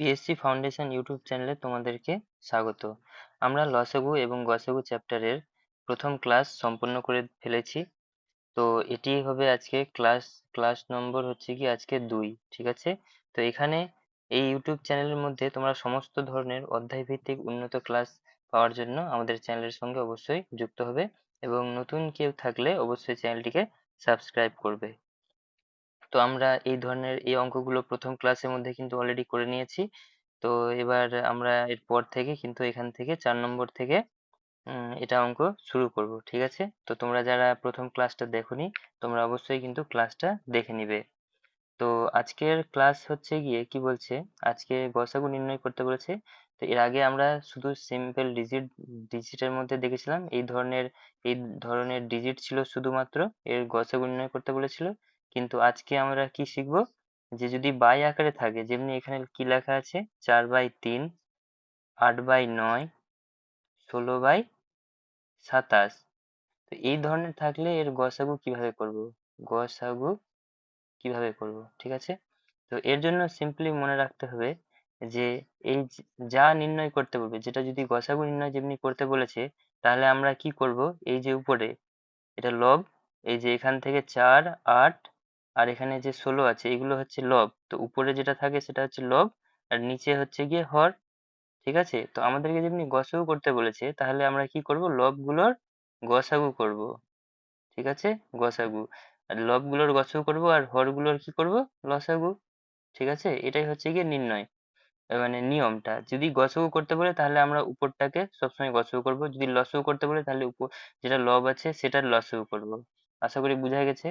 PSC foundation YouTube চ্যানেলে তোমাদেরকে স্বাগত। আমরা লসাগু এবং গসাগু চ্যাপ্টারের প্রথম ক্লাস সম্পূর্ণ করে ফেলেছি। তো এটি হবে আজকে ক্লাস ক্লাস নম্বর হচ্ছে কি আজকে দুই, ঠিক আছে? তো এখানে এই ইউটিউব চ্যানেলের মধ্যে তোমরা সমস্ত ধরনের অধ্যায় ভিত্তিক উন্নত ক্লাস পাওয়ার জন্য আমাদের চ্যানেলের সঙ্গে অবশ্যই যুক্ত হবে এবং নতুন কেউ থাকলে অবশ্যই চ্যানেলটিকে সাবস্ক্রাইব করবে। তো আমরা এই ধরনের এই অঙ্কগুলো প্রথম ক্লাসের মধ্যে কিন্তু অলরেডি করে নিয়েছি। তো এবার আমরা এরপর থেকে কিন্তু এখান থেকে চার নম্বর থেকে এটা অঙ্ক শুরু করব, ঠিক আছে? তো তোমরা যারা প্রথম ক্লাসটা দেখোনি, তোমরা অবশ্যই কিন্তু ক্লাসটা দেখে নিবে। তো আজকের ক্লাস হচ্ছে গিয়ে কি বলছে? আজকে গসাগু নির্ণয় করতে বলেছে। তো এর আগে আমরা শুধু সিম্পল ডিজিট ডিজিটের মধ্যে দেখেছিলাম। এই ধরনের এই ধরনের ডিজিট ছিল শুধুমাত্র, এর গসাগু নির্ণয় করতে বলেছিল। কিন্তু আজকে আমরা কি শিখব? যে যদি বাই আকারে থাকে, যেমনি এখানে কি লেখা আছে? চার বাই তিন, আট বাই নয়, ষোলো বাই সাতাশ। তো এই ধরনের থাকলে এর গসাগু কীভাবে করব? গসাগু কীভাবে করব? ঠিক আছে? তো এর জন্য সিম্পলি মনে রাখতে হবে যে এই যা নির্ণয় করতে বলবে, যেটা যদি গসাগু নির্ণয় যেমনি করতে বলেছে, তাহলে আমরা কি করব? এই যে উপরে, এটা লব এই যে এখান থেকে চার, আট আর এখানে যে ষোলো আছে, এগুলো হচ্ছে লব। তো উপরে যেটা থাকে সেটা হচ্ছে লব, আর নিচে হচ্ছে গিয়ে হর, ঠিক আছে? তো আমাদেরকে যেমনি গসাগু করতে বলেছে, তাহলে আমরা কি করব? লবগুলোর গসাগু করব, ঠিক আছে? গসাগু। আর লবগুলোর গসাগু করব, আর হরগুলোর কি করব? লসাগু, ঠিক আছে? এটাই হচ্ছে গিয়ে নির্ণয় মানে নিয়মটা। যদি গসাগু করতে বলে, তাহলে আমরা উপরটাকে সবসময় গসাগু করব। যদি লসাগু করতে বলে, তাহলে উপর যেটা লব আছে, সেটার লসাগু করব। আশা করি বোঝা গেছে?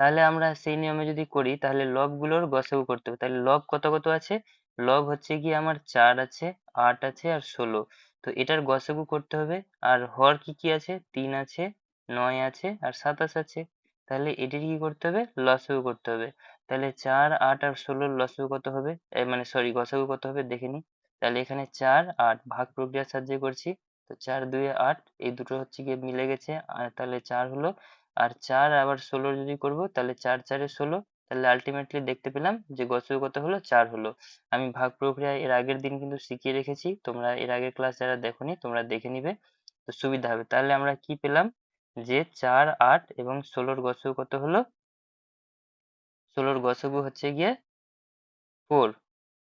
তাহলে আমরা সেই নিয়মে যদি করি, তাহলে লবগুলোর গসাগু করতে হবে। তাহলে লব কত কত আছে? লব হচ্ছে কি আমার চার আছে, আট আছে আর ষোলো। তো এটার গসাগু করতে হবে। আর হর কি কি আছে? তিন আছে, নয় আছে আর সাতাশ আছে। তাহলে এটির কি করতে হবে? লসাগু করতে হবে। তাহলে চার, আট আর ষোলোর লসাগু কত হবে? মানে সরি গসাগু কত হবে? দেখে নিই তাহলে এখানে চার, আট ভাগ প্রক্রিয়ার সাহায্যে করছি। তো চার দুয়ে আট, এই দুটো হচ্ছে গিয়ে মিলে গেছে। আর তাহলে চার হলো আর চার আবার ষোলো যদি করব, তাহলে চার, চারে ষোলো, তাহলে আলটিমেটলি দেখতে পেলাম যে গসাগু কত হলো? চার হলো। আমি ভাগ প্রক্রিয়া এর আগের দিন কিন্তু শিখিয়ে রেখেছি, তোমরা এর আগের ক্লাস যারা দেখোনি, তোমরা দেখে নিবে, তো সুবিধা হবে। তাহলে আমরা কি পেলাম? যে চার, আট এবং ষোলোর গসাগু কত হলো? ষোলোর গসাগু হচ্ছে গিয়ে ফোর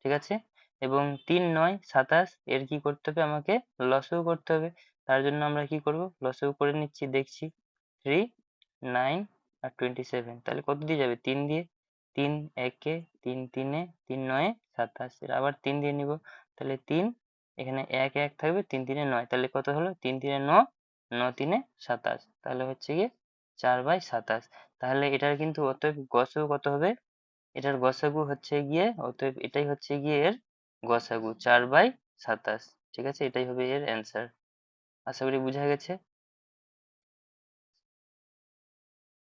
ঠিক আছে? এবং তিন, নয়, সাতাশ, এর কি করতে হবে আমাকে? লসাগু করতে হবে। তার জন্য আমরা কি করব? লসাগু করে নিচ্ছি, দেখছি। থ্রি নাইন আর টোয়েন্টি সেভেন তাহলে কত দিয়ে যাবে? তিন দিয়ে তিন, একে তিন, তিনে তিন, নয়ে সাতাশ। আবার তিন দিয়ে নিব। তাহলে তিন, এখানে এক এক থাকবে, তিন, তিনে নয়। তাহলে কত হলো? তিন, তিনে ন ন, তিনে সাতাশ। তাহলে হচ্ছে গিয়ে চার বাই সাতাশ। তাহলে এটার কিন্তু অতএব গসাগু কত হবে? এটার গসাগু হচ্ছে গিয়ে, অতএব এটাই হচ্ছে গিয়ে এর গসাগু, চার বাই সাতাশ। ঠিক আছে? এটাই হবে এর অ্যান্সার আশা করি বোঝা গেছে।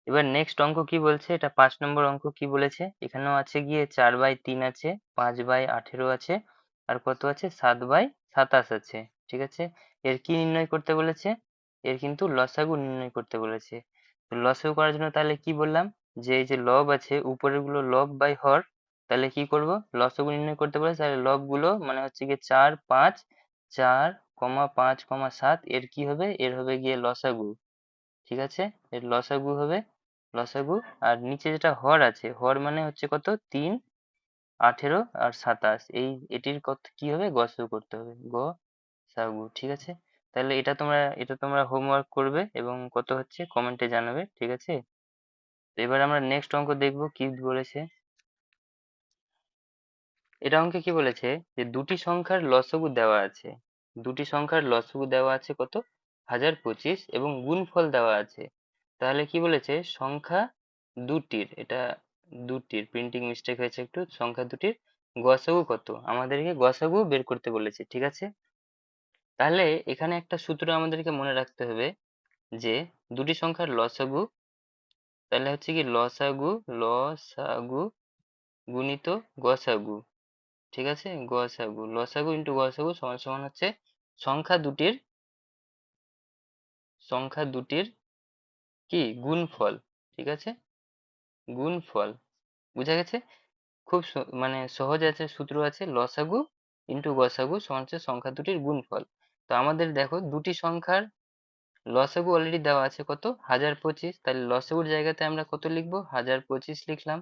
এবার নেক্সট অঙ্ক কি বলছে? এটা পাঁচ নম্বর অঙ্ক কি বলেছে? এখানেও আছে গিয়ে চার বাই তিন আছে, পাঁচ বাই আঠেরো আছে, আর কত আছে? সাত বাই সাতাশ আছে, ঠিক আছে? এর কি নির্ণয় করতে বলেছে? এর কিন্তু লসাগু নির্ণয় করতে বলেছে। লসাগু করার জন্য তাহলে কি বললাম? যে এই যে লব আছে উপরেরগুলো লব বাই হর, তাহলে কি করব? লসাগু নির্ণয় করতে বলেছে, তাহলে লবগুলো মানে হচ্ছে গিয়ে চার পাঁচ, চার, কমা পাঁচ, কমা সাত, এর কি হবে? এর হবে গিয়ে লসাগু। ঠিক আছে? এর লসাগু হবে, লসাগু। আর নিচে যেটা হর আছে, হর মানে হচ্ছে কত? তিন, আঠেরো আর সাতাশ। এই, এটির কত, কি হবে? গসাগু করতে হবে। গ সাগু, ঠিক আছে? তাহলে এটা তোমরা এটা তোমরা হোমওয়ার্ক করবে এবং কত হচ্ছে? কমেন্টে জানাবে, ঠিক আছে? তো এবার আমরা নেক্সট অঙ্ক দেখব কি বলেছে। এটা অঙ্কে কি বলেছে? যে দুটি সংখ্যার লসাগু দেওয়া আছে। দুটি সংখ্যার লসাগু দেওয়া আছে কত? হাজার পঁচিশ এবং গুণফল দেওয়া আছে। তাহলে কি বলেছে? সংখ্যা দুটির, এটা দুটির প্রিন্টিং মিস্টেক হয়েছে একটু, সংখ্যা দুটির গসাগু কত? আমাদেরকে গসাগু বের করতে বলেছে, ঠিক আছে? তাহলে এখানে একটা সূত্র আমাদেরকে মনে রাখতে হবে যে দুটি সংখ্যার লসাগু, তাহলে হচ্ছে কি লসাগু লসাগু গুণিত গসাগু, ঠিক আছে? গসাগু, লসাগু ইন্টু গসাগু সমান সমান হচ্ছে সংখ্যা দুটির সংখ্যা দুটির কি? গুণফল, ঠিক আছে? গুণফল, বুঝা গেছে? খুব মানে সহজ আছে, সূত্র আছে, লসাগু ইন্টু গসাগু সমান সংখ্যা দুটির গুণফল। তো আমাদের দেখো দুটি সংখ্যার লসাগু অলরেডি দেওয়া আছে কত? হাজার পঁচিশ। তাহলে লসাগুর জায়গাতে আমরা কত লিখব? হাজার পঁচিশ লিখলাম।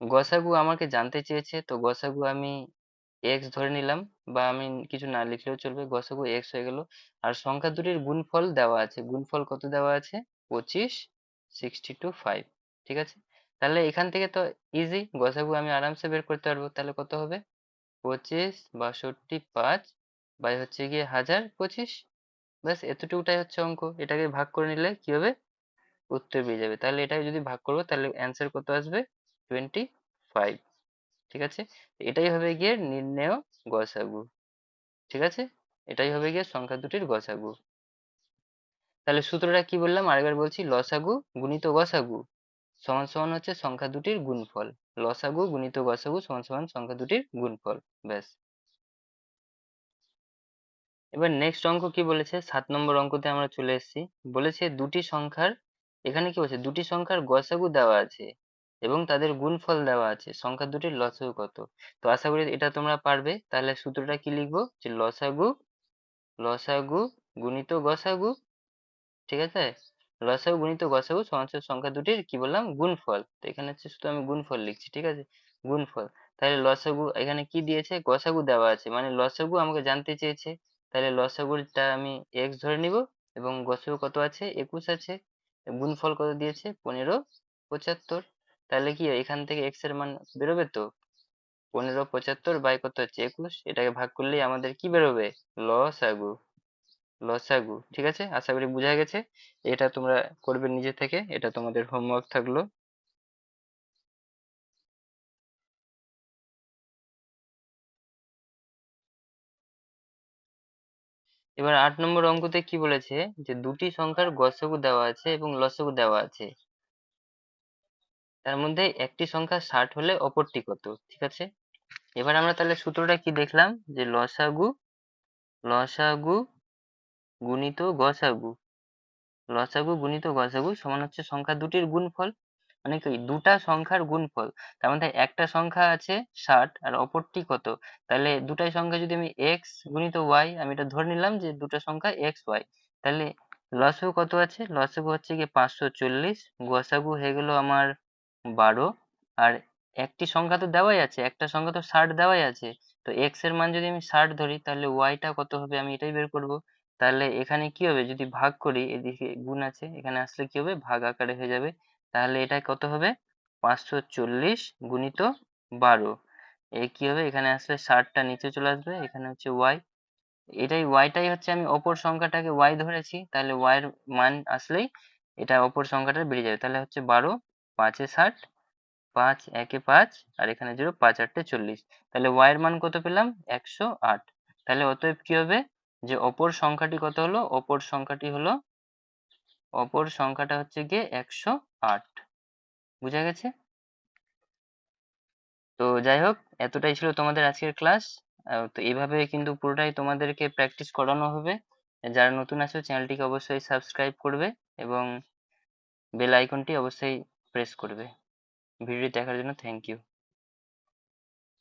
গসাগু আমাকে জানতে চেয়েছে, তো গসাগু আমি এক্স ধরে নিলাম বা আমি কিছু না লিখলেও চলবে গসাগু এক্স হয়ে গেল। আর সংখ্যা দুটির গুণফল দেওয়া আছে। গুণফল কত দেওয়া আছে? পঁচিশ সিক্সটি টু ফাইভ ঠিক আছে? তাহলে এখান থেকে তো ইজি গসাগু আমি আরামসে বের করতে পারব। তাহলে কত হবে? পঁচিশ, বাষট্টি, পাঁচ বাই হচ্ছে গিয়ে হাজার, পঁচিশ। ব্যাস, এতটুকুটাই হচ্ছে অঙ্ক। এটাকে ভাগ করে নিলে কি হবে? উত্তর পেয়ে যাবে। তাহলে এটাকে যদি ভাগ করব, তাহলে অ্যান্সার কত আসবে? টোয়েন্টি ফাইভ ঠিক আছে? এটাই হবে গিয়ে নির্ণেয় গসাগু। ঠিক আছে? এটাই হবে গিয়ে সংখ্যা দুটির গসাগু। তাহলে সূত্রটা কি বললাম? আরেকবার বলছি, লসাগু গুণিত গসাগু সমান সমান হচ্ছে সংখ্যা দুটির গুণফল। লসাগু গুণিত গসাগু সমান সমান সংখ্যা দুটির গুণফল। ব্যাস। এবার নেক্সট অঙ্ক কি বলেছে? সাত নম্বর অঙ্কতে আমরা চলে এসেছি। বলেছে দুটি সংখ্যার, এখানে কি বলছে? দুটি সংখ্যার গসাগু দেওয়া আছে। এবং তাদের গুণফল দেওয়া আছে। সংখ্যা দুটির লসাগু কত? তো আশা করি এটা তোমরা পারবে। তাহলে সূত্রটা কি লিখব? যে লসাগু লসাগু গুণিত গসাগু, ঠিক আছে? লসাগু গুণিত গসাগু সমান সংখ্যা দুটির কি বললাম? গুণফল। তো এখানে হচ্ছে শুধু আমি গুণফল লিখছি, ঠিক আছে? গুণফল। তাহলে লসাগু এখানে কি দিয়েছে? গসাগু দেওয়া আছে। মানে লসাগু আমাকে জানতে চেয়েছে। তাহলে লসাগুটা আমি এক্স ধরে নিব এবং গসাগু কত আছে? একুশ আছে। গুণফল কত দিয়েছে? পনেরো, পঁচাত্তর। তাহলে কি এখান থেকে এক্সের মান বেরোবে তো? পনেরো, পঁচাত্তর, বাই কত হচ্ছে? একুশ? এটাকে ভাগ করলেই আমাদের কি বেরোবে? লসাগু লসাগু ঠিক আছে? আশা করি বোঝা গেছে। এটা তোমরা করবে নিজে থেকে। এটা তোমাদের হোমওয়ার্ক থাকল। এবার আট নম্বর অঙ্কতে কি বলেছে? যে দুটি সংখ্যার গসাগু দেওয়া আছে এবং লসাগু দেওয়া আছে। তার মধ্যে একটি সংখ্যা ষাট হলে অপরটি কত? ঠিক আছে? এবার আমরা তাহলে সূত্রটা কি দেখলাম? যে লসাগু লসাগু গুণিত গসাগু। লসাগু গুণিত গসাগু সমান হচ্ছে সংখ্যা দুটির গুণফল। মানে কি? দুটা সংখ্যার গুণফল। তার মধ্যে একটা সংখ্যা আছে ষাট আর অপরটি কত? তাহলে দুটাই সংখ্যা যদি আমি এক্স গুণিত ওয়াই আমি এটা ধরে নিলাম যে দুটো সংখ্যা এক্স ওয়াই তাহলে লসাগু কত আছে? লসাগু হচ্ছে গিয়ে পাঁচশো চল্লিশ। গসাগু হয়ে গেল আমার বারো। আর একটি সংখ্যা তো দেওয়াই আছে, একটা সংখ্যা তো ষাট দেওয়াই আছে। তো এক্সের মান যদি আমি ষাট ধরি, তাহলে ওয়াইটা কত হবে? আমি এটাই বের করব। তাহলে এখানে কি হবে? যদি ভাগ করি, এদিকে গুণ আছে, এখানে আসলে কি হবে? ভাগ আকারে হয়ে যাবে। তাহলে এটা কত হবে? পাঁচশো চল্লিশ গুণিত বারো। এ কি হবে? এখানে আসলে ষাটটা নিচে চলে আসবে, এখানে হচ্ছে ওয়াই এটাই ওয়াইটাই হচ্ছে আমি অপর সংখ্যাটাকে ওয়াই ধরেছি, তাহলে ওয়াই এর মান আসলেই এটা অপর সংখ্যাটা বেড়ে যাবে। তাহলে হচ্ছে বারো। পাঁচে ষাট, পাঁচ একে পাঁচ, আর এখানে জিরো, পাঁচ আটটে চল্লিশ। তাহলে ওয়াই এর মান কত পেলাম? একশো আট। তাহলে অতএব কি হবে? যে অপর সংখ্যাটি কত হলো? অপর সংখ্যাটি হলো, অপর সংখ্যাটা হচ্ছে গিয়ে একশো আট। বুঝা গেছে? তো যাই হোক, এতটাই ছিল তোমাদের আজকের ক্লাস। তো এইভাবে কিন্তু পুরোটাই তোমাদেরকে প্র্যাকটিস করানো হবে। যারা নতুন আছো, চ্যানেলটিকে অবশ্যই সাবস্ক্রাইব করবে এবং বেল আইকনটি অবশ্যই প্রেস করবে। ভিডিওটি দেখার জন্য থ্যাংক ইউ